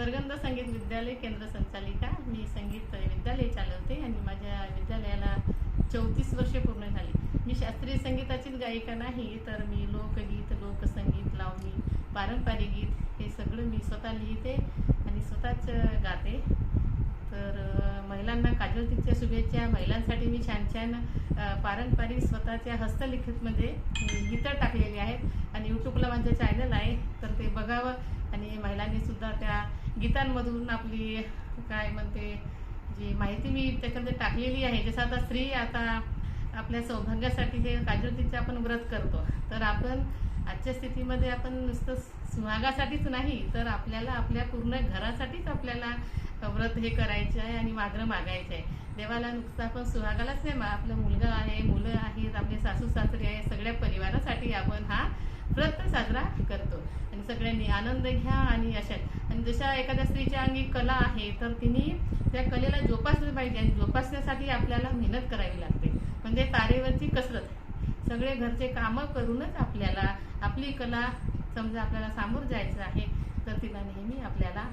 स्वर्गंध संगीत विद्यालय केंद्र संचालिका. मी संगीत विद्यालय चालवते आणि माझ्या विद्यालयाला चौतीस वर्षे पूर्ण झाली. मी शास्त्रीय संगीताचीच गायिका नाही तर मी लोकगीत लोकसंगीत लावणी पारंपरिक गीत हे सगळं मी स्वतः लिहिते आणि स्वतःच गाते. तर महिलांना महिलांना काजोलतीच्या शुभेच्छा. महिलांसाठी मी छान छान पारंपरिक स्वतःच्या हस्तलिखितमध्ये गीतं टाकलेली आहेत. आणि यूट्यूबला माझं चॅनल आहे तर ते बघावं. आणि महिलांनी सुद्धा त्या गीतांमधून आपली काय म्हणते जी माहिती मी त्याच्यामध्ये टाकलेली आहे जसं आता स्त्री आता आपल्या सौभाग्यासाठी हे काजोलतीचे आपण व्रत करतो. तर आपण आजच्या स्थितीमध्ये आपण नुसतं सुहागासाठीच नाही तर आपल्याला आपल्या पूर्ण घरासाठीच आपल्याला व्रत हे करायचे आहे आणि मागणं मागायचं आहे. देवाला नुसतं आपण सुहागालाच नाही आपलं मुलगा आहे मुलं आहेत आपले सासू सासरे आहे सगळ्या परिवारासाठी आपण हा व्रत साजरा करतो. आणि सगळ्यांनी आनंद घ्या आणि अशा आणि जशा एखाद्या स्त्रीच्या अंगी कला आहे तर तिने त्या कलेला जोपासलं पाहिजे आणि जोपासण्यासाठी आपल्याला मेहनत करावी लागते. म्हणजे तारेवरची कसरत. सगळे घरचे कामं करूनच आपल्याला आपली कला समजा आपल्याला सामोर जायचं आहे तर तिला नेहमी आपल्याला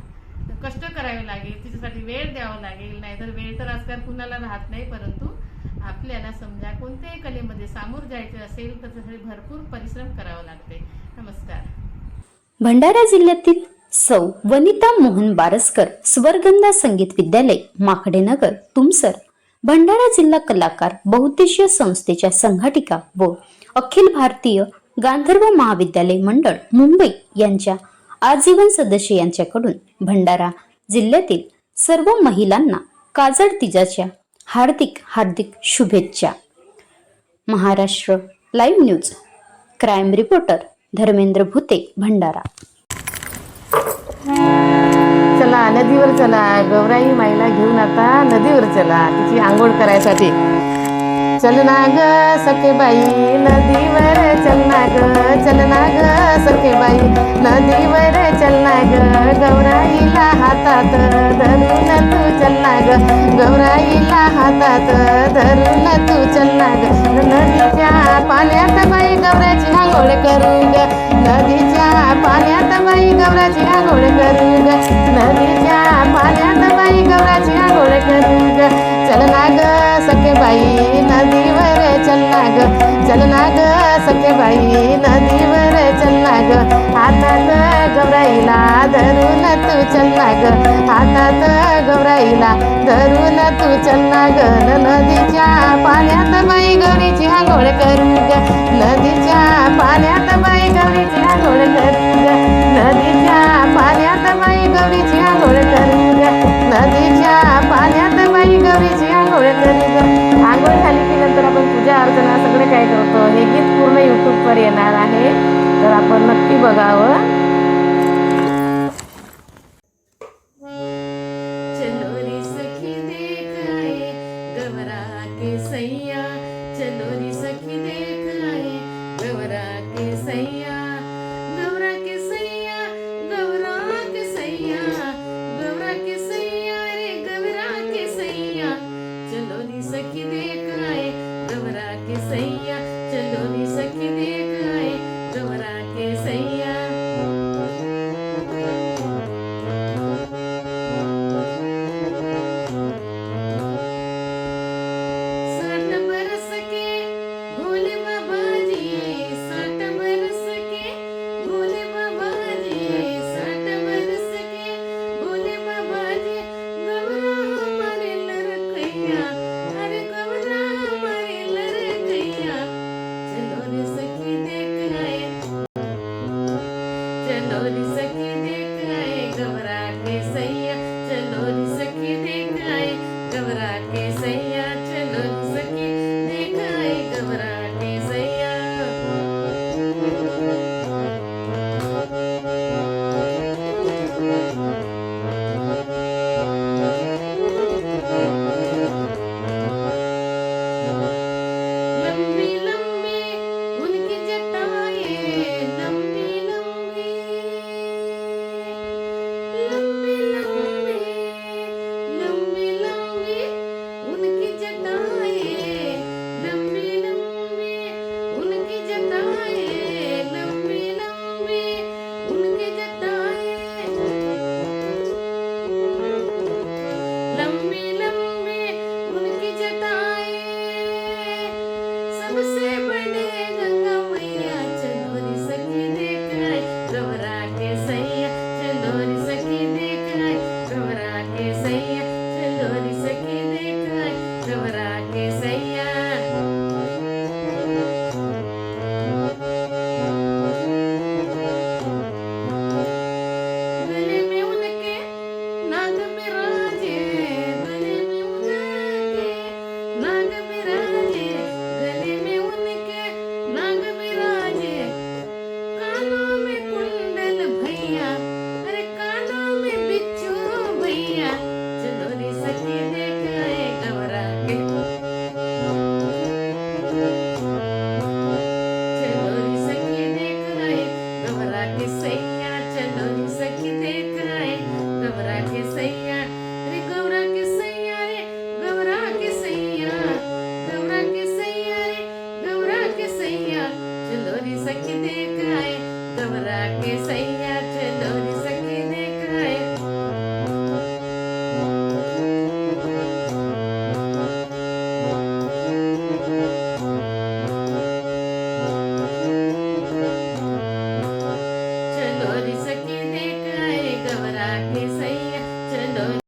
कष्ट करावे लागेल. तिच्यासाठी वेळ द्यावा लागेल. नाहीतर वेळ तर आजकाल कुणाला राहत नाही परंतु आपल्याला समजा कोणत्याही कलेमध्ये सामोर जायचे असेल तर त्यासाठी भरपूर परिश्रम करावा लागते. नमस्कार. भंडारा जिल्ह्यातील सौ वनिता मोहन बारसकर स्वरगंधा संगीत विद्यालय माकडेनगर तुमसर भंडारा जिल्हा कलाकार बहुद्देशीय संस्थेच्या संघटिका व अखिल भारतीय गांधर्व महाविद्यालय मंडळ मुंबई यांच्या आजीवन सदस्य यांच्याकडून भंडारा जिल्ह्यातील सर्व महिलांना काजळ तिजाच्या हार्दिक हार्दिक शुभेच्छा. Maharashtra live news crime reporter Dharmendra Bhute Bhandara. चला नदीवर चला गौराई माईला घेऊन आता नदीवर चला तिची आंघोळ करायसाठी. चल ना ग सखे बाई नदीवर चल ना ग चल ना ग सखे बाई नदीवर चल ना ग गौराईला हातात ग गौराईला हातात धरून तू चलना ग नदीच्या पाण्यात बाई गौराची आंघोळ करू ग नदीच्या पाण्यात बाई गौराची आंघोळ करू ग नदीच्या पाण्यात बाई गौराची आंघोळ करू ग चलना ग सखे बाई नदीवर चलना ग. चलना ग सखे बाई नदीवर चलना ग. हातात गौराईला धरून तू चल ना ग हातात गौराईला धरून तू चल ना ग नदीच्या पाण्यात बाई गौरीची आंघोळ करू ग. नदीच्या पाण्यात बाई गौरीची आंघोळ करू ग. नदीच्या पाण्यात बाई गौरीची आंघोळ करू ग. नदीच्या पाण्यात बाई गौरीची आंघोळ करू ग. आंघोळ झाली की नंतर आपण पूजा अर्चना सगळं काय करतो हे गीत पूर्ण यूट्यूबवर येणार आहे. तर आपण नक्की बघावं. चलो रे सखी देख आए गवरा के सैया। चलो रे सखी देख आए गवरा के सैया। você, mãe. दोरी सखी दे काय दवरा के सैया